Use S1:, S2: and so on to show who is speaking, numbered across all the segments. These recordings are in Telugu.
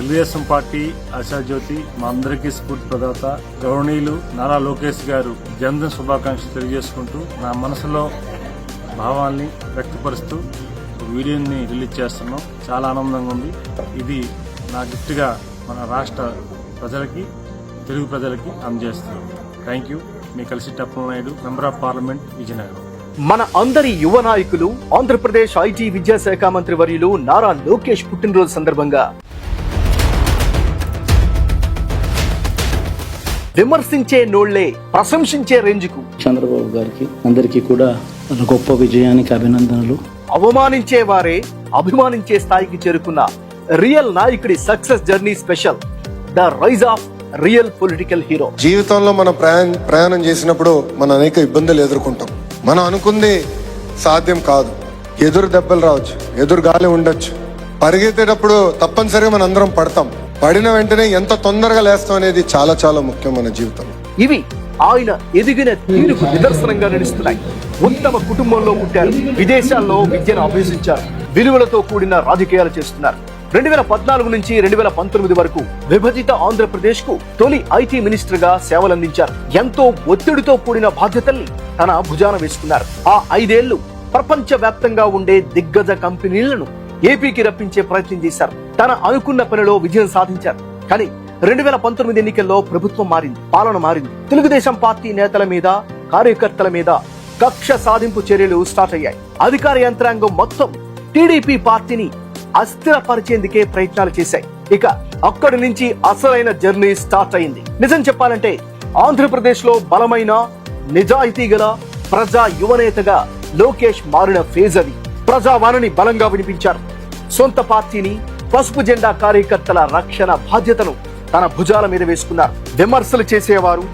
S1: తెలుగుదేశం పార్టీ ఆశాజ్యోతి మా అందరికీ స్ఫూర్తి ప్రదాత గౌరవనీయులు నారా లోకేష్ గారు జన్మదిన శుభాకాంక్షలు తెలియజేసుకుంటూ నా మనసులో భావాల్ని వ్యక్తపరుస్తూ వీడియోని రిలీజ్ చేస్తున్నాం. చాలా ఆనందంగా ఉంది. ఇది నా గిఫ్ట్గా మన రాష్ట్ర ప్రజలకి తెలుగు ప్రజలకి అందజేస్తున్నాం. థ్యాంక్ యూ మీ కలిసి టప్పల Naidu member of parliament Vizianagaram.
S2: మన అందరి యువ నాయకులు ఆంధ్రప్రదేశ్ ఐటీ విద్యాశాఖ మంత్రి వర్యులు నారా లోకేష్ పుట్టినరోజు సందర్భంగా విమర్శించే నోళ్ళే ప్రశంసించే రేంజ్కు.
S3: చంద్రబాబు గారికి అందరికీ కూడా గొప్ప విజయానికి అభినందనలు.
S2: అవమానించే వారే అభిమానించే స్థాయికి చేరుకున్న రియల్ నాయకుడి success journey special the rise of real political hero.
S4: జీవితంలో మనం ప్రయాణం ప్రయాణం చేసినప్పుడు మనం అనేక ఇబ్బందులు ఎదుర్కొంటాం. మనం అనుకుంది సాధ్యం కాదు. ఎదురు దెబ్బలు రావచ్చు ఎదురు గాలి ఉండొచ్చు. పరిగెత్తేటప్పుడు తప్పనిసరిగా మన అందరం పడతాం. పడిన వెంటనే ఎంత తొందరగా లేస్తాం అనేది చాలా చాలా ముఖ్యం మన జీవితంలో
S2: ఇవి ఆయన ఎదిగిన తీరుకు నిదర్శనంగా నడుస్తున్నాయి. ఉత్తమ కుటుంబంలో పుట్టారు. విదేశాల్లో విద్యను అభ్యసించారు. విలువలతో కూడిన రాజకీయాలు చేస్తున్నారు. రెండు వేల పద్నాలుగు నుంచి రెండు వేల పంతొమ్మిది వరకు విభజిత ఆంధ్రప్రదేశ్కు తొలి ఐటీ మినిస్టర్గా సేవలందించారు. ఎంతో ఒత్తిడితో కూడిన బాధ్యతల్ని తన భుజాన వేసుకున్నారు. ఆ ఐదేళ్ళు ప్రపంచ వ్యాప్తంగా ఉండే దిగ్గజ కంపెనీలను ఏపీకి రప్పించే ప్రయత్నం చేశారు. తన అనుకున్న పనిలో విజయం సాధించారు. కానీ రెండు వేల పంతొమ్మిది ఎన్నికల్లో ప్రభుత్వం మారింది పాలన మారింది. తెలుగుదేశం పార్టీ నేతల మీద కార్యకర్తల మీద కక్ష సాధింపు చర్యలు స్టార్ట్ అయ్యాయి. అధికార యంత్రాంగం మొత్తం టీడీపీ పార్టీని అస్థిరపరిచేందుకే ప్రయత్నాలు చేశాయి. ఇక అక్కడి నుంచి అసలైన జర్నీ స్టార్ట్ అయింది. నిజం చెప్పాలంటే ఆంధ్రప్రదేశ్లో బలమైన నిజాయితీ గల ప్రజా యువనేతగా లోకేష్ మారిన ఫేజ్ అది. ప్రజావాణిని బలంగా వినిపించారు. సొంత పార్టీని పసుపు జెండా కార్యకర్తల రక్షణ బాధ్యతను తన భుజాల మీద వేసుకున్నారు విమర్శలు చేసేవారు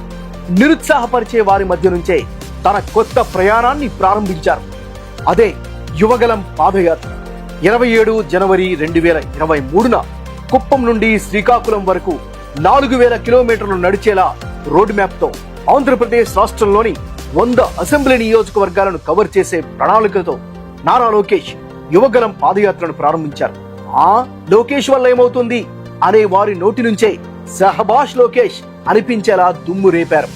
S2: నిరుత్సాహపరిచే వారి మధ్య నుంచే తన కొత్త ప్రయాణాన్ని ప్రారంభించారు. అదే యువగలం పాదయాత్ర. ఇరవై ఏడు జనవరి రెండు వేల ఇరవై మూడున కుప్పం నుండి శ్రీకాకుళం వరకు నాలుగు వేల కిలోమీటర్లు నడిచేలా రోడ్ మ్యాప్తో ఆంధ్రప్రదేశ్ రాష్ట్రంలోని వంద అసెంబ్లీ నియోజకవర్గాలను కవర్ చేసే ప్రణాళికతో నారా లోకేష్ యువగలం పాదయాత్రను ప్రారంభించారు. ఆ లోకేష్ వల్ల ఏమవుతుంది? అనే వారి నోటి నుంచే సహబాష్ లోకేష్ అనిపించేలా దుమ్ము రేపారు.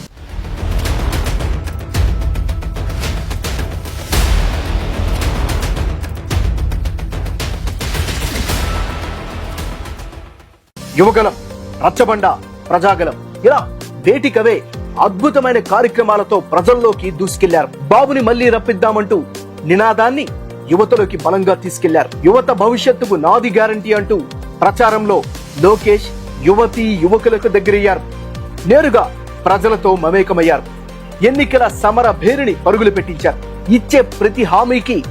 S2: యువగలం రచ్చబండ ప్రజాగలం ఇలా వేటికవే అద్భుతమైన కార్యక్రమాలతో ప్రజల్లోకి దూసుకెళ్ళారు. బాబుని మళ్ళీ రప్పిద్దామంటూ నినాదాన్ని యువతలోకి బలంగా తీసుకెళ్ళారు. యువత భవిష్యత్తుకు నాది గ్యారంటీ అంటూ ప్రచారంలో లోకేష్ యువతి యువకులకు దగ్గరయ్యారు. నేరుగా ప్రజలతో మమేకమయ్యారు. ఎన్నికల సమర భేరిని పరుగులు పెట్టించారు. ఇచ్చే ప్రతి హామీకి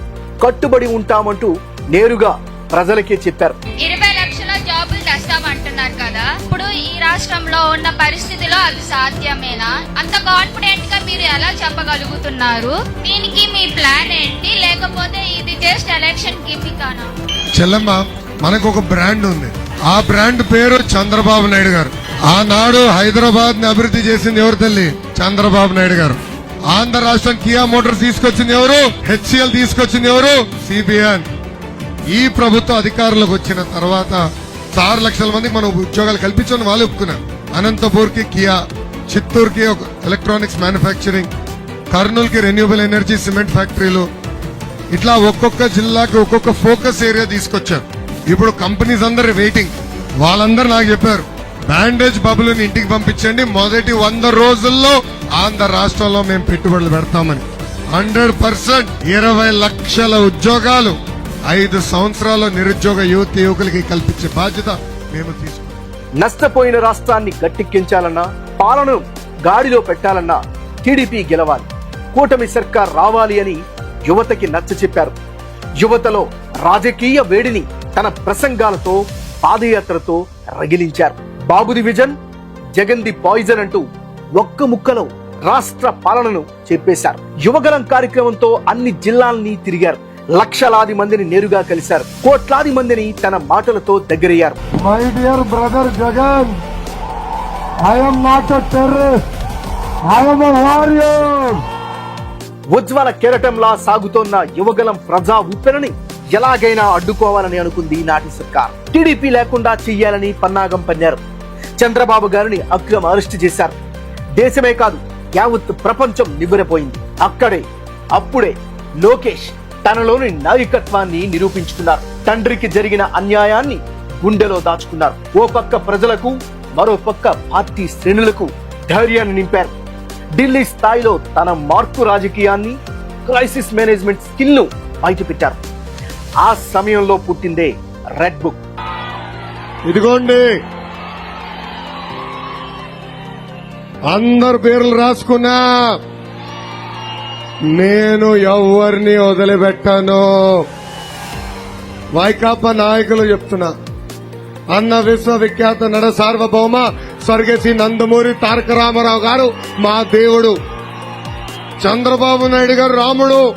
S2: కట్టుబడి ఉంటామంటూ నేరుగా ప్రజలకే చెప్పారు.
S5: ఇరవై లక్షల జాబులు తెస్తామంటున్నారు కదా. ఇప్పుడు ఈ రాష్ట్రంలో ఉన్న పరిస్థితిలో అది సాధ్యమేనా? అంత కాన్ఫిడెంట్గా మీరు ఎలా చెప్పగలుగుతున్నారు? దీనికి ప్లాన్ ఏంటి? లేకపోతే ఇది జస్ట్ ఎలక్షన్ గిమికానా
S4: చెల్లమ్మ మనకు ఒక బ్రాండ్ ఉంది. ఆ బ్రాండ్ పేరు చంద్రబాబు నాయుడు గారు. ఆనాడు హైదరాబాద్ని అభివృద్ధి చేసింది ఎవరు తల్లి? చంద్రబాబు నాయుడు గారు. ఆంధ్ర రాష్ట్రం కియా మోటార్స్ తీసుకొచ్చింది ఎవరు? హెచ్సిఎల్ తీసుకొచ్చింది ఎవరు? సిబిఎన్. ఈ ప్రభుత్వ అధికారంలోకి వచ్చిన తర్వాత ఆరు లక్షల మందికి మనం ఉద్యోగాలు కల్పించని వాళ్ళు ఒప్పుకున్నారు. అనంతపూర్కి కియా చిత్తూరు కి ఒక ఎలక్ట్రానిక్స్ మ్యానుఫ్యాక్చరింగ్ కర్నూలుకి రెన్యూబుల్ ఎనర్జీ సిమెంట్ ఫ్యాక్టరీలు ఇట్లా ఒక్కొక్క జిల్లాకి ఒక్కొక్క ఫోకస్ ఏరియా తీసుకొచ్చారు. ఇప్పుడు కంపెనీస్ అందరు వెయిటింగ్ వాళ్ళందరూ నాకు చెప్పారు బ్యాండేజ్ బబుల్ని ఇంటికి పంపించండి. మొదటి వంద రోజుల్లో ఆంధ్ర రాష్ట్రంలో మేము పెట్టుబడులు పెడతామని. హండ్రెడ్ పర్సెంట్ ఇరవై లక్షల ఉద్యోగాలు ఐదు సంవత్సరాల నిరుద్యోగ యువతి యువకులకి కల్పించే బాధ్యత మేము తీసుకున్నాం.
S2: నష్టపోయిన రాష్ట్రాన్ని గట్టెక్కించాలన్నా పాలనను గాడిలో పెట్టాలన్నా టీడీపీ గెలవాలి. కూటమి సర్కార్ రావాలి అని యువతకి నచ్చ చెప్పారు. యువతలో రాజకీయ వేడిని తన ప్రసంగాలతో పాదయాత్రతో రగిలించారు. బాబుది విజన్ జగన్ది పాయిజన్ అంటూ ఒక్క ముక్కలో రాష్ట్ర పాలనను చెప్పేశారు. యువగలం కార్యక్రమంతో అన్ని జిల్లాల్ని తిరిగారు. లక్షలాది మందిని నేరుగా కలిశారు. కోట్లాది మందిని తన మాటలతో దగ్గరయ్యారు.
S6: My dear brother Jagan I'm not not a
S2: ఉజ్వల కెరటంలా సాగుతోన్న యువగలం ప్రజా ఉప్పెనని ఎలాగైనా అడ్డుకోవాలని అనుకుంది నాటి సర్కార్. టీడీపీ లేకుండా చెయ్యాలని పన్నాగం పన్నారు. చంద్రబాబు గారిని అక్రమ అరెస్ట్ చేశారు. దేశమే కాదు యావత్ ప్రపంచం నివ్వెరపోయింది. అక్కడే అప్పుడే లోకేష్ తనలోని నాయకత్వాన్ని నిరూపించుకున్నారు. తండ్రికి జరిగిన అన్యాయాన్ని గుండెలో దాచుకున్నారు. ఓ పక్క ప్రజలకు మరో పక్క పార్టీ శ్రేణులకు ధైర్యాన్ని నింపారు. ఢిల్లీ స్థాయిలో తన మార్పు రాజకీయాన్ని క్రైసిస్ మేనేజ్మెంట్ స్కిల్ను బయటపెట్టారు. ఆ సమయంలో పుట్టిందే రెడ్ బుక్.
S4: ఇదిగోండి. అందరు పేర్లు రాసుకున్నా. నేను ఎవరిని వదిలిపెట్టాను. వైకాపా నాయకులు చెప్తున్నా. అన్న విశ్వవిఖ్యాత నడ సార్వభౌమ స్వర్గశ్రీ నందమూరి తారక రామారావు గారు మా దేవుడు. చంద్రబాబు నాయుడు గారు రాముడు.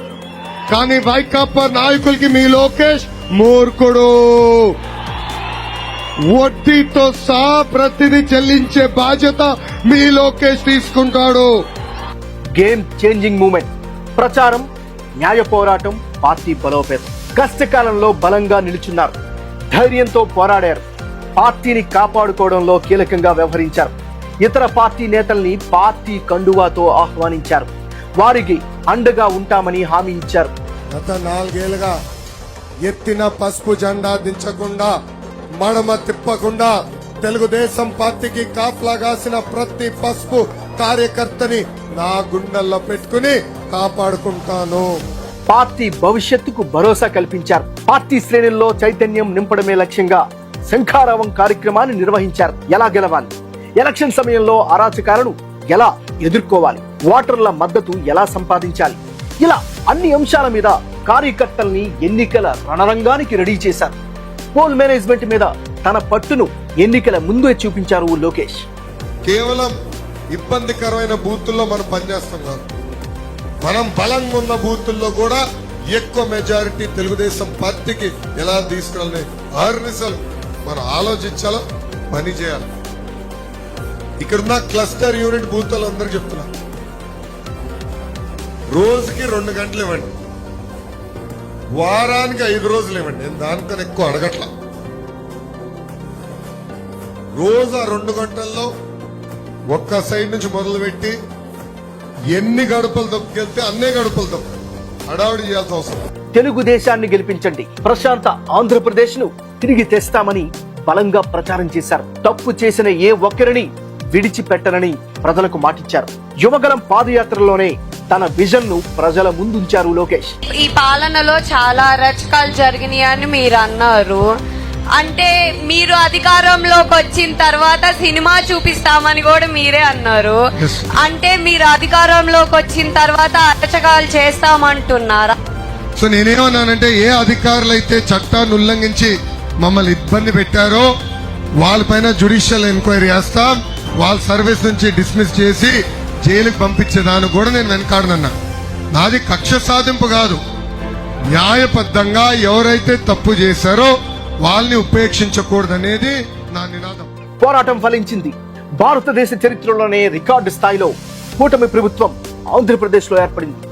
S4: కానీ వైకాపా నాయకులకి మీ లోకేష్ మూర్ఖుడు. వడ్డీతో సహా ప్రతిదీ చెల్లించే బాధ్యత మీ లోకేష్ తీసుకుంటాడు.
S2: గేమ్ చేంజింగ్ మూమెంట్ ప్రచారం న్యాయ పోరాటం పార్టీ బలోపేతం. కష్టకాలంలో బలంగా నిలుచున్నారు. ధైర్యంతో పోరాడారు. పార్టీని కాపాడుకోవడంలో కీలకంగా వ్యవహరించారు. ఇతర పార్టీ నేతల్ని పార్టీ కండువాతో ఆహ్వానించారు. వారికి అండగా ఉంటామని హామీ ఇచ్చారు.
S4: గత నాలుగేళ్ళుగా ఎత్తిన పసుపు జెండా దించకుండా మడమ తిప్పకుండా తెలుగుదేశం పార్టీకి కాపలా కాసిన ప్రతి పసుపు కార్యకర్తని నా గుండెల్లో పెట్టుకుని కాపాడుకుంటాను.
S2: పార్టీ భవిష్యత్తుకు భరోసా కల్పించారు. పార్టీ శ్రేణుల్లో చైతన్యం నింపడమే లక్ష్యంగా శంఖారావం కార్యక్రమాన్ని నిర్వహించారు. ఎలా గెలవాలి? ఎలక్షన్ సమయంలో అరాచకాలను ఎలా ఎదుర్కోవాలి? ఓటర్ల మద్దతు ఎలా సంపాదించాలి? ఇలా అన్ని అంశాల మీద కార్యకర్తల్ని ఎన్నికల రణరంగానికి రెడీ చేశారు. పోల్ మేనేజ్మెంట్ మీద తన పట్టును ఎన్నికల ముందే చూపించారు లోకేష్.
S4: కేవలం ఇబ్బందికరమైన బూతుల్లో మనం పనిచేస్తున్నాం. మనం బలంగా ఉన్న బూతుల్లో కూడా ఎక్కువ మెజారిటీ తెలుగుదేశం పార్టీకి ఎలా తీసుకురాలని ఆర్నిసలు మనం ఆలోచించాలా? పని చేయాలి? ఇక్కడున్న క్లస్టర్ యూనిట్ బూతులు అందరూ చెప్తున్నా. రోజుకి రెండు గంటలు ఇవ్వండి. వారానికి ఐదు రోజులు ఇవ్వండి. నేను దానికన్నా ఎక్కువ అడగట్లా. రోజు ఆ రెండు గంటల్లో ఒక్క సైడ్ నుంచి మొదలుపెట్టి ఎన్ని గడపలు దొక్కెళ్తే అన్నే గడపలు దొక్కు హడావిడి చేయాల్సిన అవసరం.
S2: తెలుగుదేశాన్ని గెలిపించండి. ప్రశాంత ఆంధ్రప్రదేశ్ను తిరిగి తెస్తామని బలంగా ప్రచారం చేశారు. తప్పు చేసిన ఏ ఒక్కరిని విడిచిపెట్టనని ప్రజలకు మాటిచ్చారు. యువగలం పాదయాత్రలోనే తన విజన్ను ప్రజల ముందుంచారు లోకేష్.
S7: ఈ పాలనలో చాలా అరచకాలు జరిగినాయి అని మీరు అన్నారు. అంటే మీరు అధికారంలోకి వచ్చిన తర్వాత సినిమా చూపిస్తామని కూడా మీరే అన్నారు. అంటే మీరు అధికారంలోకి వచ్చిన తర్వాత అరచకాలు చేస్తామంటున్నారా?
S4: సో నేనేమన్నానంటే ఏ అధికారులు అయితే చట్టాన్ని ఉల్లంఘించి మమ్మల్ని ఇబ్బంది పెట్టారో వాళ్ళపైన జుడిషియల్ ఎంక్వైరీ చేస్తాం. వాళ్ళ సర్వీస్ నుంచి డిస్మిస్ చేసి జైలుకి పంపించేదాన్ని కూడా నేను వెనకాడనన్నా. నాది కక్ష సాధింపు కాదు. న్యాయబద్ధంగా ఎవరైతే తప్పు చేశారో వాళ్ళని ఉపేక్షించకూడదనేది నా నినాదం.
S2: పోరాటం ఫలించింది. భారతదేశ చరిత్రలోనే రికార్డు స్థాయిలో కూటమి ప్రభుత్వం ఆంధ్రప్రదేశ్లో ఏర్పడింది.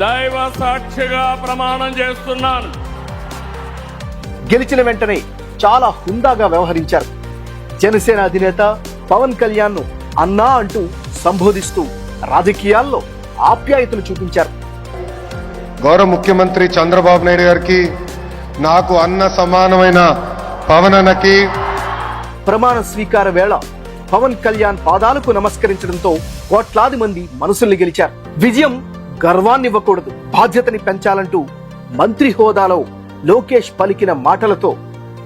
S8: దైవ సాక్షిగా ప్రమాణం చేస్తున్నాను.
S2: గెలిచిన వెంటనే చాలా హుందాగా వ్యవహరించారు. జనసేన అధినేత పవన్ కళ్యాణ్ను అన్నా అంటూ సంబోధిస్తూ రాజకీయాల్లో ఆప్యాయతలు చూపించారు.
S4: గౌరవ ముఖ్యమంత్రి చంద్రబాబు నాయుడు గారికి నాకు అన్న సమానమైన పవనన్నకి
S2: ప్రమాణ స్వీకార వేళ పవన్ కళ్యాణ్ పాదాలకు నమస్కరించడంతో కోట్లాది మంది మనసుల్ని గెలిచారు. విజయం గర్వాన్నివ్వకూడదు బాధ్యతని పెంచాలంటూ మంత్రి హోదాలో లోకేష్ పలికిన మాటలతో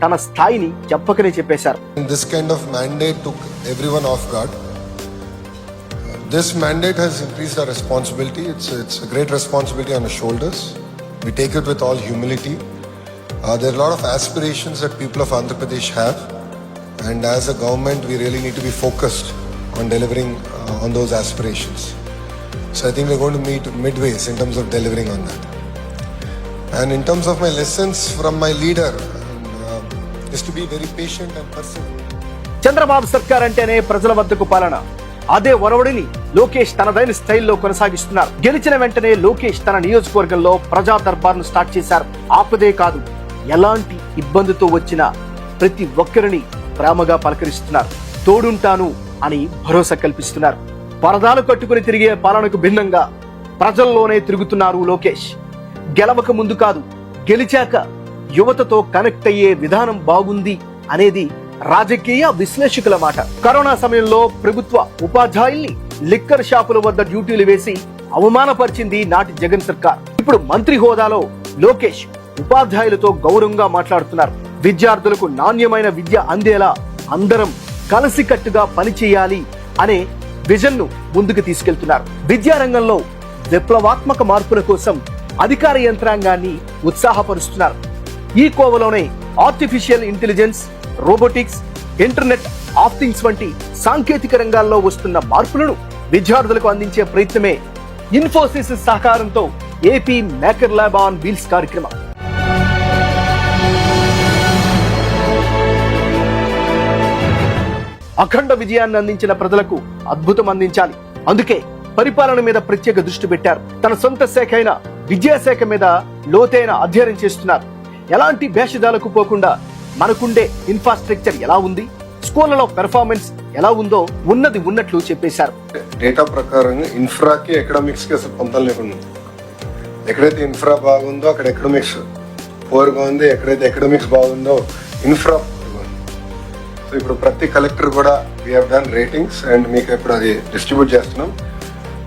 S2: తన స్థాయిని చెప్పకనే చెప్పేశారు
S4: this kind of mandate took everyone off guard. this mandate has increased our responsibility. It's, it's a great responsibility on our shoulders. We take it with all humility. Uh, there are a lot of aspirations that people of Andhra Pradesh have, and as a government, we really need to be focused on delivering uh, on those aspirations. So I think we're going to meet midways in terms of delivering on that. And in terms of my lessons from my leader, uh, is to be very patient and persevere.
S2: Chandrababu సర్కార్ అంటేనే ప్రజల వద్దకు పాలన. అదే ఒరవడిని లోకేష్ తనదైన స్టైల్లో కొనసాగిస్తున్నారు. గెలిచిన వెంటనే లోకేష్ తన నియోజకవర్గంలో ప్రజా దర్బార్ను స్టార్ట్ చేశారు. ఆపదే కాదు ఎలాంటి ఇబ్బందితో వచ్చినా ప్రతి ఒక్కరిని ప్రేమగా పలకరిస్తున్నారు. తోడుంటాను అని భరోసా కల్పిస్తున్నారు. పరదాలు కట్టుకుని తిరిగే పాలనకు భిన్నంగా ప్రజల్లోనే తిరుగుతున్నారు లోకేష్. గెలవక ముందు కాదు గెలిచాక యువతతో కనెక్ట్ అయ్యే విధానం బాగుంది అనేది రాజకీయ విశ్లేషకుల మాట. కరోనా సమయంలో ప్రభుత్వ ఉపాధ్యాయుల్ని లిక్కర్ షాపుల వద్ద డ్యూటీలు వేసి అవమానపరిచింది నాటి జగన్ సర్కార్. ఇప్పుడు మంత్రి హోదాలో లోకేష్ ఉపాధ్యాయులతో గౌరవంగా మాట్లాడుతున్నారు. విద్యార్థులకు నాణ్యమైన విద్య అందేలా అందరం కలిసికట్టుగా పనిచేయాలి అనే విజన్ను ముందుకు తీసుకెళ్తున్నారు. విద్యారంగంలో విప్లవాత్మక మార్పుల కోసం అధికార యంత్రాంగాన్ని ఉత్సాహపరుస్తున్నారు. ఈ కోవలోనే artificial intelligence robotics internet of things వంటి సాంకేతిక రంగాల్లో వస్తున్న మార్పులను విద్యార్థులకు అందించే ప్రయత్నమే ఇన్ఫోసిస్ సహకారంతో AP maker lab on wheels కార్యక్రమం. అఖండ విజయాన్ని అందించిన ప్రజలకు అద్భుతం అందించాలి. అందుకే పరిపాలన మీద ప్రత్యేక దృష్టి పెట్టారు. తన సొంత శాఖ అయిన విద్యాశాఖ మీద లోతైన అధ్యయనం చేస్తున్నారు. ఎలాంటి భేషజాలకు పోకుండా మనకుండే ఇన్ఫ్రాస్ట్రక్చర్ ఎలా ఉంది? స్కూళ్ళలో పెర్ఫార్మెన్స్ ఎలా ఉందో ఉన్నది ఉన్నట్లు చెప్పేశారు.
S4: డేటా ప్రకారం ఇన్ఫ్రాకి ఎకనామిక్స్కి అసలు పొందం లేకుండా ఎక్కడైతే ఇన్ఫ్రా బాగుందో అక్కడ ఎకనామిక్స్ పోరుగా ఉంది ఎక్కడైతే ఎకనామిక్స్ బాగుందో ఇన్ఫ్రా సో ఇప్పుడు ప్రతి కలెక్టర్ కూడా వీ డన్ రేటింగ్స్ అండ్ మీకు ఇప్పుడు అది డిస్ట్రిబ్యూట్ చేస్తున్నాం.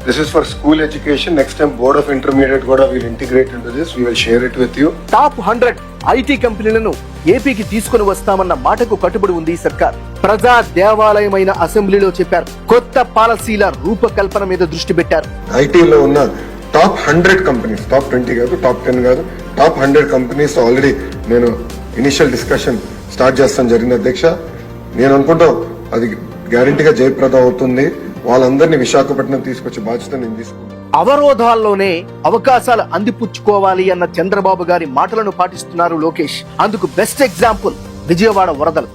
S4: This is for school education next time board of intermediate కూడా we'll integrate into this we will share it with you
S2: top hundred IT కంపెనీలను ఏపీకి తీసుకుని వస్తామన్న మాటకు కట్టుబడి ఉంది సర్కార్. ప్రజా దేవాలయమైన అసెంబ్లీలో చెప్పారు. కొత్త పాలసీల రూపకల్పన మీద దృష్టి పెట్టారు.
S4: ఐటీలో ఉన్న top hundred companies top twenty కాదు టాప్ టెన్ కాదు టాప్ హండ్రెడ్ కంపెనీస్ ఆల్రెడీ నేను ఇనిషియల్ డిస్కషన్ స్టార్ట్ చేస్తాను జరిగింది అధ్యక్ష. నేను అనుకుంటా అది గ్యారంటీగా జయప్రద అవుతుంది. వాళ్ళందరినీ విశాఖపట్నం తీసుకొచ్చే బాధ్యత నేను తీసుకుంటాను.
S2: అవరోధాల్లోనే అవకాశాలు అందిపుచ్చుకోవాలి అన్న చంద్రబాబు గారి మాటలను పాటిస్తున్నారు లోకేష్. అందుకు బెస్ట్ ఎగ్జాంపుల్ విజయవాడ వరదలు.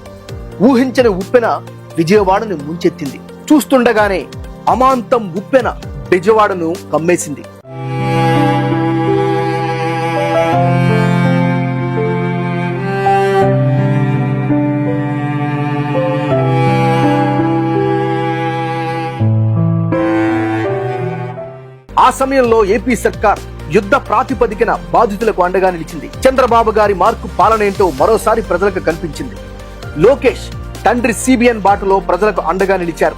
S2: ఊహించని ఉప్పెన విజయవాడను ముంచెత్తింది. చూస్తుండగానే అమాంతం ఉప్పెన విజయవాడను కమ్మేసింది. సమయంలో ఏపీ సర్కార్ యుద్ధ ప్రాతిపదికన బాధితులకు అండగా నిలిచింది. చంద్రబాబు గారి మార్కు పాలనేంటో మరోసారి ప్రజలకు కనిపించింది. లోకేష్ తండ్రి సిబిఎన్ బాటలో ప్రజలకు అండగా నిలిచారు.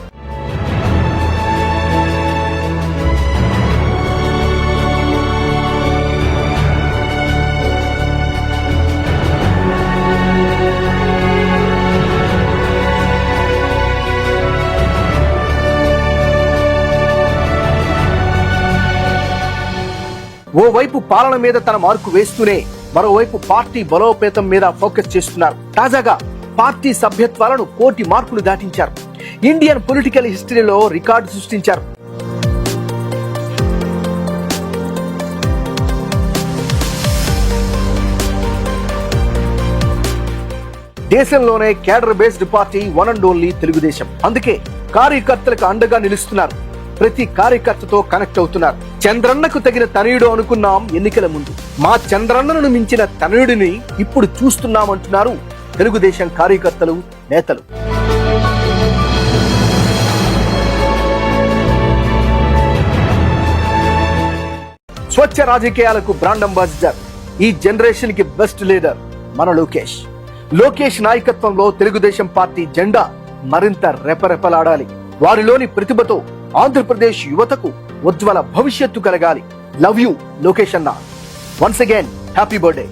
S2: ఓవైపు పాలన మీద తన మార్కు వేస్తూనే మరోవైపు పార్టీ బలోపేతం మీద ఫోకస్ చేస్తున్నారు. తాజాగా పార్టీ సభ్యత్వాలను కోటి మార్కులు దాటించారు. ఇండియన్ పొలిటికల్ హిస్టరీలో రికార్డు సృష్టించారు. దేశంలోనే cadre based party one and only Telugu Desam. అందుకే కార్యకర్తలకు అండగా నిలుస్తున్నారు. ప్రతి కార్యకర్తతో కనెక్ట్ అవుతున్నారు. చంద్రన్నకు తగిన తనయుడు అనుకున్నాం ఎన్నికల ముందు. మా చంద్రన్నను మించిన తనయుడిని ఇప్పుడు చూస్తున్నామంటున్నారు తెలుగుదేశం కార్యకర్తలు నేతలు. స్వచ్ఛ రాజకీయాలకు బ్రాండ్ అంబాసిడర్ ఈ జనరేషన్కి బెస్ట్ లీడర్ మన లోకేష్. లోకేష్ నాయకత్వంలో తెలుగుదేశం పార్టీ జెండా మరింత రెపరెపలాడాలి. వారిలోని ప్రతిభతో ఆంధ్రప్రదేశ్ యువతకు ఉజ్వల భవిష్యత్తు కలగాలి. లవ్ యూ లోకేష్ అన్న. Once again happy birthday